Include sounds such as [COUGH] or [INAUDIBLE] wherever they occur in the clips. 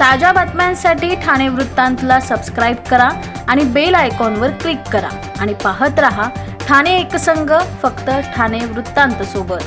ताज्या बातम्यांसाठी ठाणे वृत्तांतला सबस्क्राईब करा आणि बेल आयकॉनवर क्लिक करा. आणि पाहत रहा ठाणे एकसंघ फक्त ठाणे वृत्तांत सोबत.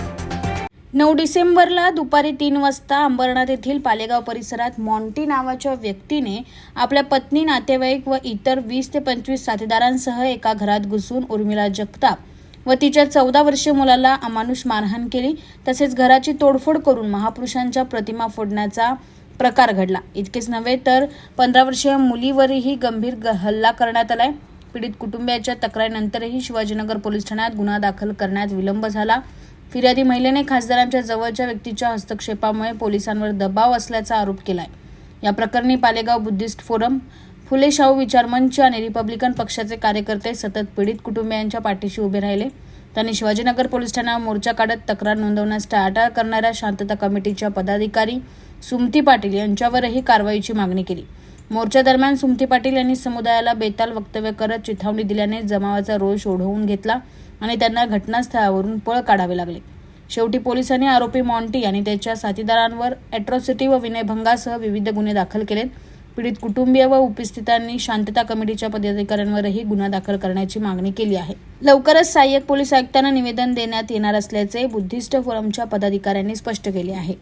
नऊ डिसेंबरला दुपारी तीन वाजता अंबरनाथ येथील पालेगाव परिसरात मॉन्टी नावाच्या व्यक्तीने आपल्या पत्नी नातेवाईक व इतर वीस ते पंचवीस साथीदारांसह एका घरात घुसून उर्मिला जगताप व तिच्या चौदा वर्षीय मुलाला अमानुष मारहाण केली. तसेच घराची तोडफोड करून महापुरुषांच्या प्रतिमा फोडण्याचा प्रकार घडला. इतकेच नव्हे तर पंधरा वर्षीय मुलीवरही गंभीर ग- हल्ला करण्यात आलाय. पीडित कुटुंबियाच्या तक्रारीनंतरही शिवाजीनगर पोलीस ठाण्यात गुन्हा दाखल करण्यात विलंब झाला. फिर्यादी महिलेने खासदारांच्या जवळच्या व्यक्तीच्या हस्तक्षेपामुळे पोलिसांवर दबाव असल्याचा आरोप केलाय. या प्रकरणी पालेगाव बुद्धिस्ट फोरम फुले शाहू विचार मंच आणि रिपब्लिकन पक्षाचे कार्यकर्ते सतत पीडित कुटुंबियांच्या पाठीशी उभे राहिले. त्यांनी शिवाजीनगर पोलीस ठाण्यावर मोर्चा काढत तक्रार नोंदवण्यास टाळाटाळ करणाऱ्या शांतता कमिटीच्या पदाधिकारी सुमती पाटील यांच्यावरही कारवाईची मागणी केली. मोर्चा दरम्यान सुमती पाटील यांनी समुदायाला बेताल वक्तव्य करत चिथावणी दिल्याने जमावाचा रोष ओढवून घेतला आणि त्यांना घटनास्थळावरून पळ काढावे लागले. शेवटी पोलिसांनी आरोपी मॉन्टी आणि त्याच्या साथीदारांवर अॅट्रॉसिटी व विनयभंगासह विविध गुन्हे दाखल केलेत पीडित कुटुंबीय व उपस्थितांनी शांतता कमिटीच्या पदाधिकाऱ्यांवरही गुन्हा दाखल करण्याची मागणी केली आहे. लवकरच सहाय्यक पोलीस आयुक्तांना निवेदन देण्यात येणार असल्याचे बुद्धिस्ट फोरमच्या पदाधिकाऱ्यांनी स्पष्ट केले आहे.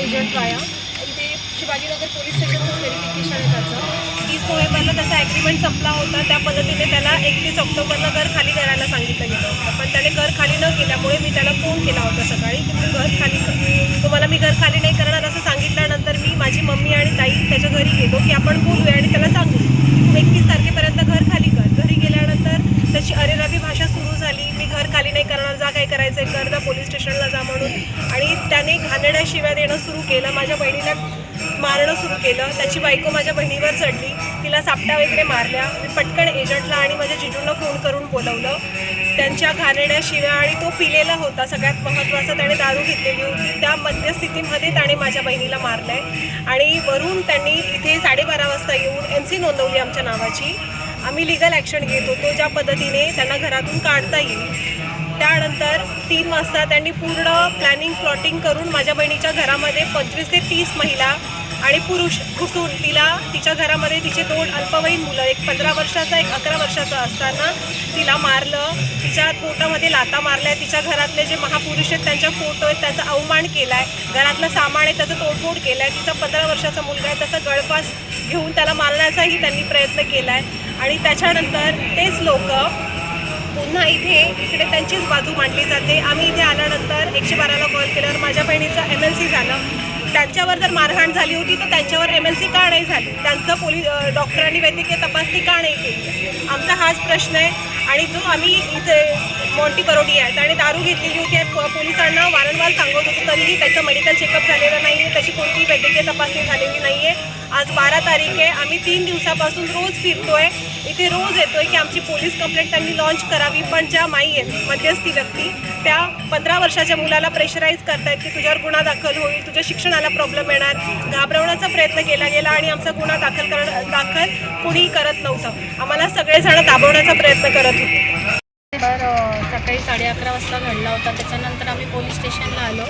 एजंट वाया इथे शिवाजीनगर पोलीस स्टेशनचं व्हेरिफिकेशन आहे त्याचं. तीस नोव्हेंबरला त्याचा ॲग्रीमेंट संपला होता. त्या पद्धतीने त्याला एकतीस ऑक्टोबरला घर खाली करायला सांगितलं गेलं होतं. पण त्याने घर खाली न केल्यामुळे मी त्याला फोन केला होता सर त्याने शिव्या देणं सुरू केलं माझ्या बहिणीला मारणं सुरू केलं. त्याची बायको माझ्या बहिणीवर चढली. तिला सापट्या वगैरे मारल्या. मी पटकन एजंटला आणि माझ्या जिजूंना फोन करून बोलवलं. त्यांच्या घाणेड्या शिव्या आणि तो पिलेला होता. सगळ्यात महत्त्वाचं त्याने दारू घेतलेली होती. त्या मध्यस्थितीमध्ये त्याने माझ्या बहिणीला मारलं आहे आणि वरून त्यांनी इथे साडेबारा वाजता येऊन एम सी नोंदवली आमच्या नावाची. आम्ही लिगल ॲक्शन घेत होतो. ज्या पद्धतीने त्यांना घरातून काढता येईल. त्यानंतर तीन वाजता त्यांनी पूर्ण प्लॅनिंग प्लॉटिंग करून माझ्या बहिणीच्या घरामध्ये पंचवीस ते तीस महिला आणि पुरुष घुसून तिला तिच्या घरामध्ये तिचे दोन अल्पवयीन मुलं एक पंधरा वर्षाचा एक अकरा वर्षाचा असताना तिला मारलं. तिच्या पोटामध्ये लाता मारल्या. तिच्या घरातले जे महापुरुष आहेत त्यांच्या फोटो आहेत त्याचा अवमान केला आहे घरातलं सामान आहे त्याचं तोडफोड केलं आहे तिचा पंधरा वर्षाचा मुलगा आहे त्याचा गळफास घेऊन त्याला मारण्याचाही त्यांनी प्रयत्न केला आहे आणि त्याच्यानंतर तेच लोक पुन्हा इथे इकडे त्यांचीच बाजू मांडली जाते. आम्ही इथे आल्यानंतर एकशे बाराला कॉल केल्यावर माझ्या बहिणीचं एम एल सी झालं. त्यांच्यावर जर मारहाण झाली होती तर त्यांच्यावर एम एल सी का नाही झाली? त्यांचं पोलीस डॉक्टरांनी वैद्यकीय तपासणी का नाही केली? आमचा हाच प्रश्न आहे. आणि जो आम्ही इथे मॉन्टी परोडी आहेत आणि दारू घेतलेली होती पोलिसांना वारंवार सांगत होतो तरीही त्याचं मेडिकल चेकअप झालेलं नाही आहे त्याची कोणतीही वैद्यकीय तपासणी झालेली नाही आहे आज बारा तारीख आहे. आम्ही तीन दिवसापासून रोज फिरतोय. इथे रोज येतोय की आमची पोलीस कंप्लेंट त्यांनी लॉन्च करावी. पण ज्या माई आहेत मध्यस्थी व्यक्ती त्या पंधरा वर्षाच्या मुलाला प्रेशराईज करतायत की तुझ्यावर गुन्हा दाखल होईल तुझ्या शिक्षणाला प्रॉब्लेम येणार. घाबरवण्याचा प्रयत्न केला गेला आणि आमचा गुन्हा दाखल कर दाखल कुणीही करत नव्हतं. आम्हाला सगळेजण दाबवण्याचा प्रयत्न करत होते. तर सकाळी साडे अकरा वाजता घडला होता. त्याच्यानंतर आम्ही पोलीस स्टेशनला आलो.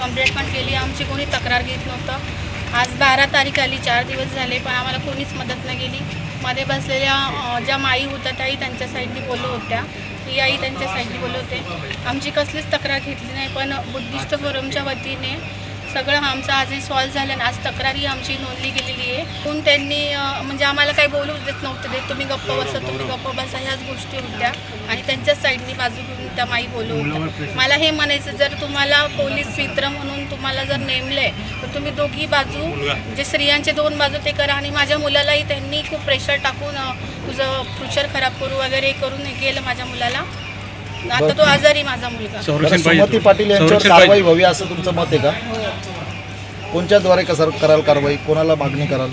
कंप्लेंट पण केली. आमची कोणी तक्रार घेत नव्हतं. आज बारा तारीख आली चार दिवस झाले पण आम्हाला कोणीच मदत नाही केली मध्ये बसलेल्या ज्या माई होत्या त्याही त्यांच्या साईडनी बोलत होत्या. ती आई त्यांच्या साईडनी बोलत होते. आमची कसलीच तक्रार घेतली नाही पण बुद्धिस्ट फोरमच्या वतीने सगळं आमचं आजही सॉल्व्ह झालं आणि आज तक्रारी आमची नोंदली गेलेली आहे. पण त्यांनी म्हणजे आम्हाला काही बोलूच देत नव्हते देत तुम्ही गप्प बसा तुम्ही गप्प बसा ह्याच गोष्टी होत्या. आणि त्यांच्याच साईडनी बाजू घेऊन त्या माई बोलू होत्या. मला हे म्हणायचं जर तुम्हाला पोलीस मित्र म्हणून तुम्हाला जर नेमले तर तुम्ही दोघी बाजू जे स्त्रियांचे दोन बाजू ते करा. आणि माझ्या मुलालाही त्यांनी खूप प्रेशर टाकून तुझं फ्युचर खराब करू वगैरे करून हे केलं माझ्या मुलाला. आता तो आजारी माझा मुलगा. बरं, संरक्षण सुमती पाहिजे पाटील यांच्यावर कारवाई व्हावी असं तुमचं मत आहे का? कोणच्याद्वारे कसं कराल कारवाई? कोणाला मागणी कराल?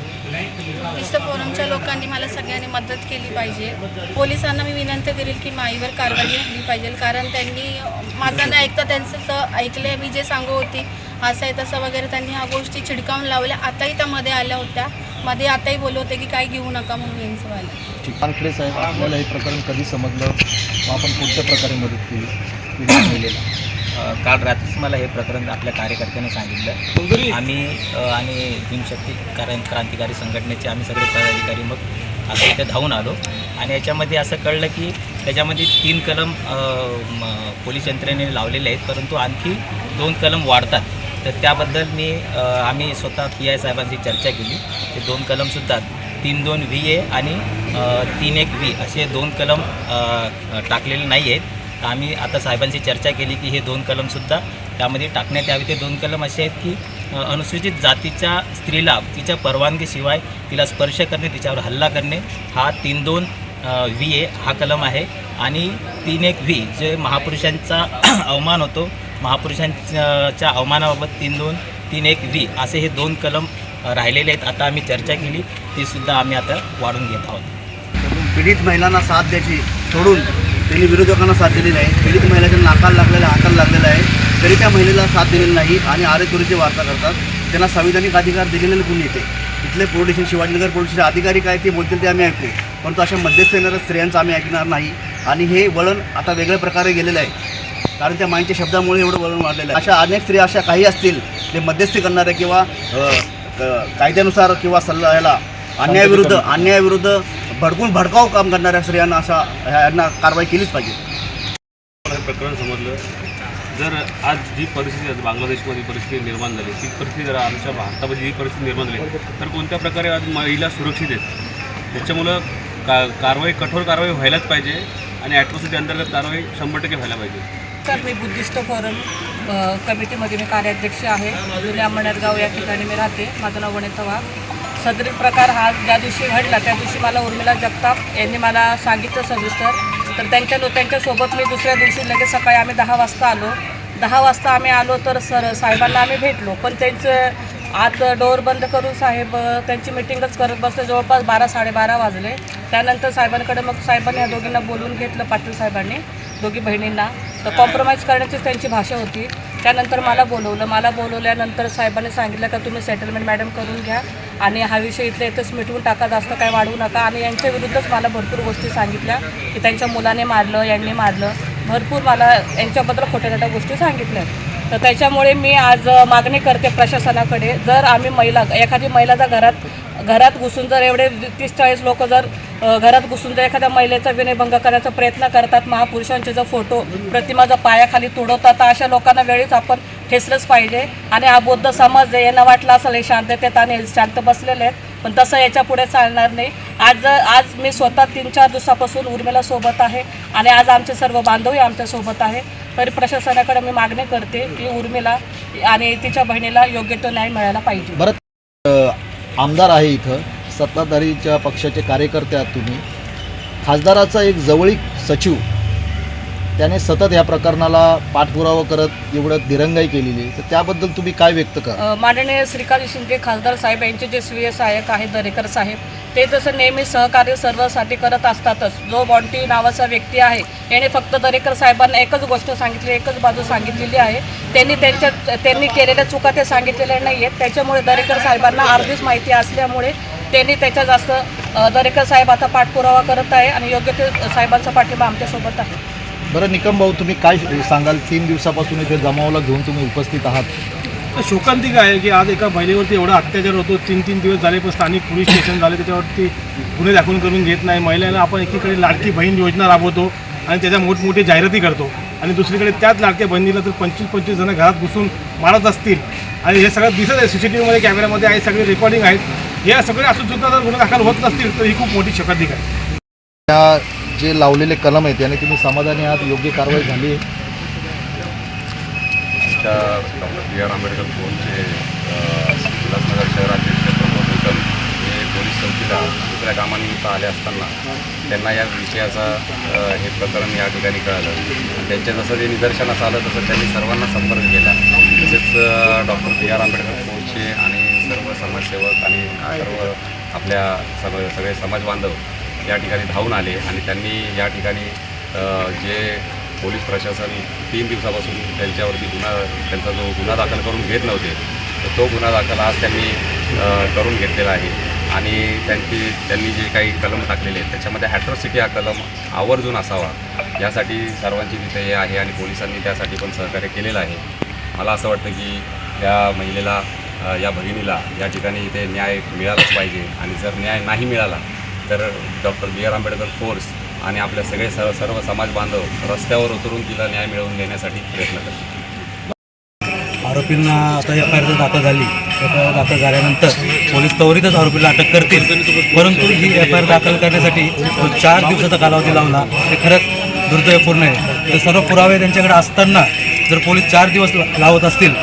लोकांनी मला सगळ्यांनी मदत केली पाहिजे. पोलिसांना मी विनंती करेल की माईवर कारवाई केली पाहिजे. कारण त्यांनी माझं नाही ऐकता त्यांचं तर ऐकले मी जे सांगू होती. असं आहे तसं वगैरे त्यांनी ह्या गोष्टी छिडकावून लावल्या. आताही त्या मध्ये आल्या होत्या. मध्ये आताही बोलत होते की काही घेऊ नका म्हणून यांचं वालं साहेब आपल्याला हे प्रकरण कधी समजलं? आपण कोणत्या प्रकारे मदत केली? [COUGHS] काल रात्री मला हे प्रकरण आपल्या कार्यकर्त्यांनी सांगितलं. आम्ही आणि भीमशक्ती कारण क्रांतिकारी संघटनेचे आम्ही सगळे पदाधिकारी मग आता इथे धावून आलो. आणि याच्यामध्ये असं कळलं की त्याच्यामध्ये तीन कलम पोलीस यंत्रणेने लावलेले आहेत. परंतु आणखी दोन कलम वाढतात. तर त्याबद्दल मी आम्ही स्वतः पी आय साहेबांची चर्चा केली. ते दोन कलमसुद्धा तीन दोन व्ही ए आणि तीन एक व्ही असे दोन कलम टाकलेले नाही आहेत तर आम्ही आता साहेबांशी चर्चा केली की हे दोन कलमसुद्धा त्यामध्ये टाकण्यात यावे. ते दोन कलम असे आहेत की अनुसूचित जातीच्या स्त्रीला तिच्या परवानगीशिवाय तिला स्पर्श करणे तिच्यावर हल्ला करणे हा तीन दोन व्ही ए हा कलम आहे. आणि तीन एक व्ही जे महापुरुषांचा [CLEARS THROAT] अवमान होतो महापुरुषांच्या अवमानाबाबत तीन दोन तीन एक व्ही असे हे दोन कलम राहिलेले आहेत. आता आम्ही चर्चा केली तीसुद्धा आम्ही आता वाढून घेत आहोत. पीडित महिलांना साथ द्यायची सोडून त्यांनी विरोधकांना साथ दिली नाही. पीडित महिलाच्या नाकाला लागलेला हाताला लागलेला आहे. तरी त्या महिलेला साथ दिलेली नाही आणि आरेतुरीची वार्ता करतात. त्यांना संविधानिक अधिकार दिलेले कोणी येते. इथले police station Shivajinagar police station अधिकारी काय ते बोलतील ते आम्ही ऐकू परंतु अशा मध्यस्थ येणाऱ्या स्त्रियांचं आम्ही ऐकणार नाही. आणि हे वळण आता वेगळ्या प्रकारे गेलेलं आहे. कारण त्या माईंच्या शब्दामुळे एवढं वळण वाढलेलं आहे. अशा अनेक स्त्रिया अशा काही असतील ते मध्यस्थी करणारे किंवा कायद्यानुसार किंवा सल्ला याला अन्यायाविरुद्ध अन्यायाविरुद्ध भडकून भडकाव काम करणाऱ्या स्त्रियांना अशा यांना कारवाई केलीच पाहिजे. हे प्रकरण समजलं. जर आज जी परिस्थिती आज बांगलादेशमध्ये परिस्थिती निर्माण झाली ती परिस्थिती जर आमच्या भारतामध्ये जी परिस्थिती निर्माण झाली तर कोणत्या प्रकारे आज महिला सुरक्षित आहेत? त्याच्यामुळं का कारवाई कठोर कारवाई व्हायलाच पाहिजे आणि ॲट्रॉसिटी अंतर्गत कारवाई शंभर टक्के व्हायला पाहिजे. तर मी बुद्धिस्ट फोरम कमिटीमध्ये मी कार्याध्यक्ष आहे. जुन्या अंमळनेरगाव या ठिकाणी मी राहते. माझं नाव वनिता वाघ. सदरी प्रकार हा ज्या दिवशी घडला त्या दिवशी मला उर्मिला जगताप यांनी मला सांगितलं सविस्तर. तर त्यांच्या त्यांच्यासोबत मी दुसऱ्या दिवशी लगेच सकाळी आम्ही दहा वाजता आलो. दहा वाजता आम्ही आलो तर सर साहेबांना आम्ही भेटलो. पण त्यांचं आत डोअर बंद करून साहेब त्यांची मिटिंगच करत बसले. जवळपास बारा साडेबारा वाजले. त्यानंतर साहेबांकडे मग साहेबांनी ह्या दोघींना बोलून घेतलं पाटील साहेबांनी दोघी बहिणींना. तर कॉम्प्रोमाइज करण्याचीच त्यांची भाषा होती. त्यानंतर मला बोलवलं. मला बोलवल्यानंतर साहेबांनी सांगितलं का तुम्ही सेटलमेंट मॅडम करून घ्या आणि हा विषय इथल्या इथंच मिटवून टाका जास्त काय वाढवू नका. आणि यांच्या विरुद्धच मला भरपूर गोष्टी सांगितल्या की त्यांच्या मुलाने मारलं यांनी मारलं. भरपूर मला यांच्याबद्दल खोट्या खोट्या गोष्टी सांगितल्या. तर त्याच्यामुळे मी आज मागणी करते प्रशासनाकडे जर आम्ही महिला एखादी महिला जर घरात घरात घुसून जर एवढे तीस चाळीस लोक जर घरात घुसून जर एखाद्या महिलेचा विनयभंग करण्याचा प्रयत्न करतात महापुरुषांचे जर फोटो प्रतिमा जर पायाखाली तुडवतात तर अशा लोकांना वेळीच आपण ठेसलंच पाहिजे. आणि हा बौद्ध समाज आहे यांना वाटलं असेल हे शांततेत आणि शांत बसलेले आहेत पण तसं याच्यापुढे चालणार नाही. आज आज मी स्वतः तीन चार दिवसापासून उर्मिला सोबत आहे आणि आज आमचे सर्व बांधवही आमच्यासोबत आहे. तरी प्रशासनाकडे मी मागणी करते की उर्मिला आणि तिच्या बहिणीला योग्य तो न्याय मिळायला पाहिजे. बरं आमदार आहे इथं. सत्ताधारीच्या पक्षाचे कार्यकर्ते आहात तुम्ही. खासदाराचा एक जवळीक सचिव त्याने सतत या प्रकरणाला पाठपुरावा करत एवढं दिरंगाई केलेली आहे. तर त्याबद्दल तुम्ही काय व्यक्त करा माननीय श्रीकांत शिंदे खासदार साहेब यांचे जे स्वीय सहाय्यक आहेत दरेकर साहेब ते तसं नेहमी सहकार्य सर्वसाठी करत असतातच. जो बॉन्टी नावाचा व्यक्ती आहे याने फक्त दरेकर साहेबांना एकच गोष्ट सांगितली एकच बाजू सांगितलेली आहे. त्यांनी त्यांच्या त्यांनी केलेल्या चुका ते सांगितलेल्या नाही आहेत त्याच्यामुळे दरेकर साहेबांना अर्धीच माहिती असल्यामुळे त्यांनी त्याच्या जास्त दरेकर साहेब आता पाठपुरावा करत आहे आणि योग्य ते साहेबांचा पाठिंबा आमच्यासोबत आहे. बरं निकम भाऊ तुम्ही काय सांगाल? तीन दिवसापासून इथे जमावाला घेऊन तुम्ही उपस्थित आहात. तर शोकांतिक आहे की आज एका महिलेवरती एवढा अत्याचार होतो तीन तीन दिवस झाले पण स्थानिक पोलीस स्टेशन झाले त्याच्यावरती गुन्हे दाखल करून घेत नाही. महिलांना आपण एकीकडे लाडकी बहीण योजना राबवतो आणि त्याच्या मोठमोठी जाहिराती करतो. आणि दुसरीकडे त्याच लाडक्या बहिणीला तर पंचवीस पंचवीस जण घरात घुसून मारत असतील. आणि हे सगळं दिसत आहे. सी सी टी व्हीमध्ये कॅमेऱ्यामध्ये आहे सगळे रेकॉर्डिंग आहेत. हे सगळे असून सुद्धा जर गुन्हे दाखल होत नसतील तर ही खूप मोठी शकाधिक आहे. त्या जे लावलेले कलम आहेत त्याने तुम्ही समाधानी आहात योग्य कारवाई झाली. आहे आमच्या डॉक्टर बी आर आंबेडकर फोनचे उल्हासनगर शहराध्यक्ष प्रमोद निकम हे पोलीस चौकीला दुसऱ्या कामानिमित्त आले असताना त्यांना या विषयाचा हे प्रकरण या ठिकाणी कळालं. आणि त्यांच्या जसं ते निदर्शनास आलं तसं त्यांनी सर्वांना संपर्क केला. तसेच डॉक्टर बी आर आंबेडकर फोनचे आणि सर्व समाजसेवक आणि सर्व आपल्या सग सगळे समाज बांधव या ठिकाणी धावून आले आणि त्यांनी या ठिकाणी जे पोलीस प्रशासन तीन दिवसापासून त्यांच्यावरती गुन्हा त्यांचा जो गुन्हा दाखल करून घेत नव्हते तर तो गुन्हा दाखल आज त्यांनी करून घेतलेला आहे. आणि त्यांची त्यांनी जे काही कलम टाकलेले आहेत त्याच्यामध्ये हॅट्रॉसिटी हा कलम आवर्जून असावा यासाठी सर्वांची तिथे हे आहे आणि पोलिसांनी त्यासाठी पण सहकार्य केलेलं आहे. मला असं वाटतं की या महिलेला या भगिनीला या ठिकाणी इथे न्याय मिळालाच पाहिजे. आणि जर न्याय नाही मिळाला तर doctor B R Ambedkar force आणि आपल्या सगळे सर्व सर्व समाज बांधव रस्त्यावर उतरून तिला न्याय मिळवून देण्यासाठी प्रयत्न करतात. आरोपींना आता एफ आय आर दाखल झाली. एफ आय आर दाखल झाल्यानंतर पोलीस त्वरितच आरोपीला अटक करतील. परंतु ही एफ आय आर दाखल करण्यासाठी तो चार दिवसाचा कालावधी लावला. ते खरंच दुर्दैवपूर्ण आहे. तर सर्व पुरावे त्यांच्याकडे असताना जर पोलीस चार दिवस ला- लावत असतील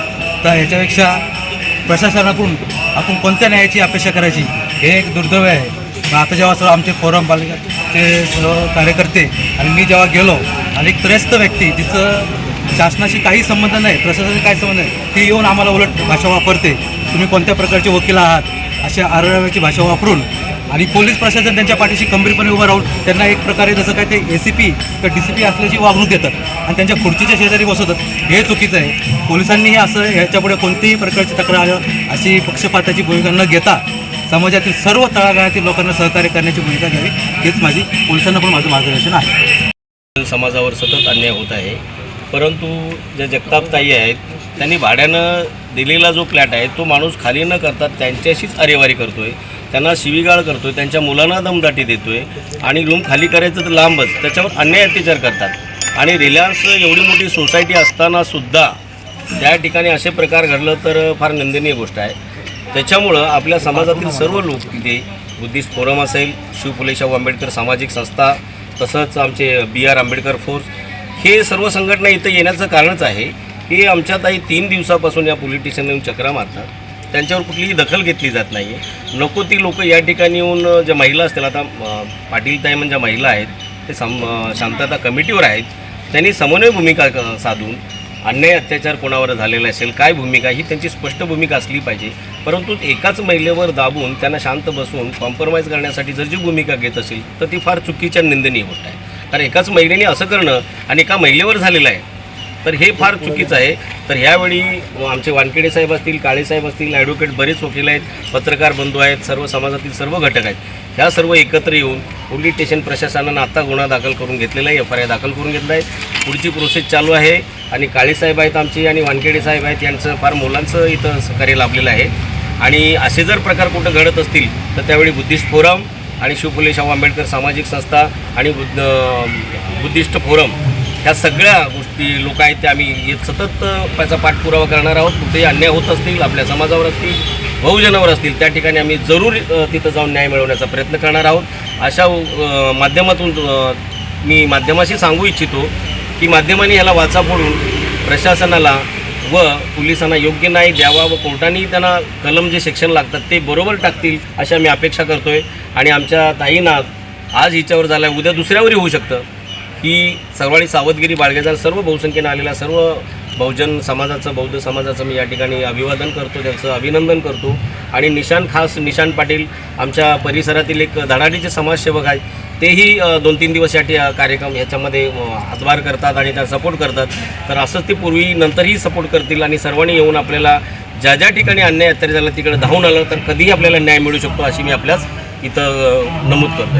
तर ह्याच्यापेक्षा प्रशासनाकडून आपण कोणत्या न्यायाची अपेक्षा करायची? हे एक दुर्दैव आहे. मग आता जेव्हा सर्व आमचे फोरम पालिकाचे सर्व कार्यकर्ते आणि मी जेव्हा गेलो आणि एक त्रस्त व्यक्ती जिचं शासनाशी काही संबंध नाही प्रशासनाशी काही संबंध नाही ती येऊन आम्हाला उलट भाषा वापरते. तुम्ही कोणत्या प्रकारचे वकील आहात? अशा आरळाव्याची भाषा वापरून आणि पोलीस प्रशासन त्यांच्या पाठीशी खंबीरपणे उभं राहून त्यांना एक प्रकारे जसं काय ते ए सी पी किंवा डी सी पी असल्याची वागणूक देतात आणि त्यांच्या खुर्चीच्या शेजारी बसवतात. हे चुकीचं आहे. पोलिसांनीही असं ह्याच्यापुढे कोणतीही प्रकारची तक्रार अशी पक्षपाताची भूमिका न घेता समाजातील सर्व तळागाळातील लोकांना सहकार्य करण्याची भूमिका घ्यावी हेच माझी पोलिसांना पण माझं मार्गदर्शन आहे. समाजावर सतत अन्याय होत आहे. परंतु ज्या जगतापताई आहेत त्यांनी भाड्यानं दिलेला जो फ्लॅट आहे तो माणूस खाली न करता त्यांच्याशीच अरेवारी करतो आहे त्यांना शिवीगाळ करतो आहे त्यांच्या मुलांना दमदाटी देतो आहे आणि रूम खाली करायचं तर लांबच त्याच्यावर अन्याय अत्याचार करतात. आणि रिलायन्स एवढी मोठी सोसायटी असतानासुद्धा त्या ठिकाणी असे प्रकार घडलं तर फार निंदनीय गोष्ट आहे. त्याच्यामुळं आपल्या समाजातील सर्व लोक तिथे बुद्धिस्ट फोरम असेल शिव फुले शाहू आंबेडकर सामाजिक संस्था तसंच आमचे बी आर आंबेडकर फोर्स हे सर्व संघटना इथं येण्याचं कारणच आहे की आमच्या ताई तीन दिवसापासून या पोलिटिशियन येऊन चक्रा मारतात. त्यांच्यावर कुठलीही दखल घेतली जात नाही आहे नको ती लोक या ठिकाणी येऊन ज्या महिला असतील आता पाटील ताई म्हणजे महिला आहेत ते सम शांतता कमिटीवर आहेत त्यांनी समन्वय भूमिका साधून अन्याय अत्याचार कोणावर झालेला असेल काय भूमिका ही त्यांची स्पष्ट भूमिका असली पाहिजे. परंतु एकाच महिलेवर दाबून त्यांना शांत बसून कॉम्प्रोमाइज करण्यासाठी जर जी भूमिका घेत असेल तर ती फार चुकीच्या निंदनीय गोष्ट आहे. कारण एकाच महिलेने असं करणं आणि एका महिलेवर झालेलं आहे तर हे फार चुकीचं आहे. तर ह्यावेळी आमचे वानखेडे साहेब असतील काळे साहेब असतील ॲडव्होकेट बरेच वकील आहेत पत्रकार बंधू आहेत सर्व समाजातील सर्व घटक आहेत. ह्या सर्व एकत्र येऊन पोलीस स्टेशन प्रशासनानं आता गुन्हा दाखल करून घेतलेला आहे एफ आय आर दाखल करून घेतला आहे. पुढची प्रोसेस चालू आहे आणि काळेसाहेब आहेत आमची आणि वानखेडे साहेब आहेत यांचं फार मुलांचं इथं कार्य लाभलेलं आहे. आणि असे जर प्रकार कुठं घडत असतील तर त्यावेळी बुद्धिस्ट फोरम आणि शिवफुले शाहू आंबेडकर सामाजिक संस्था आणि बुद्ध बुद्धिस्ट फोरम ह्या सगळ्या गोष्टी लोक आहेत त्या आम्ही येत सतत त्याचा पाठपुरावा करणार आहोत. कुठेही अन्याय होत असतील आपल्या समाजावर असतील बहुजनावर असतील त्या ठिकाणी आम्ही जरूर तिथं जाऊन न्याय मिळवण्याचा प्रयत्न करणार आहोत. अशा माध्यमातून मी माध्यमाशी सांगू इच्छितो की माध्यमांनी ह्याला वाचा फोडून प्रशासनाला व पोलिसांना योग्य न्याय द्यावा व कोर्टाने त्यांना कलम जे सेक्शन लागतात ते बरोबर टाकतील अशी आम्ही अपेक्षा करतो आहे आणि आमच्या ताईंना आज हिच्यावर झाला उद्या दुसऱ्यावरही होऊ शकतं. ही सर्वांनी सावधगिरी बाळगायचा. सर्व बहुसंख्येनं आलेल्या सर्व बहुजन समाजाचं बौद्ध समाजाचं मी या ठिकाणी अभिवादन करतो त्यांचं अभिनंदन करतो. आणि निशान खास निशान पाटील आमच्या परिसरातील एक धडाडीचे समाजसेवक आहेत. तेही दोन तीन दिवस या कार्यक्रम याच्यामध्ये हातभार करतात आणि त्या सपोर्ट करतात. तर असंच ते पूर्वी नंतरही सपोर्ट करतील आणि सर्वांनी येऊन आपल्याला ज्या ज्या ठिकाणी अन्याय अत्याचार झाला तिकडे धावून आलं तर कधीही आपल्याला न्याय मिळू शकतो अशी मी आपल्याच इथं नमूद करतो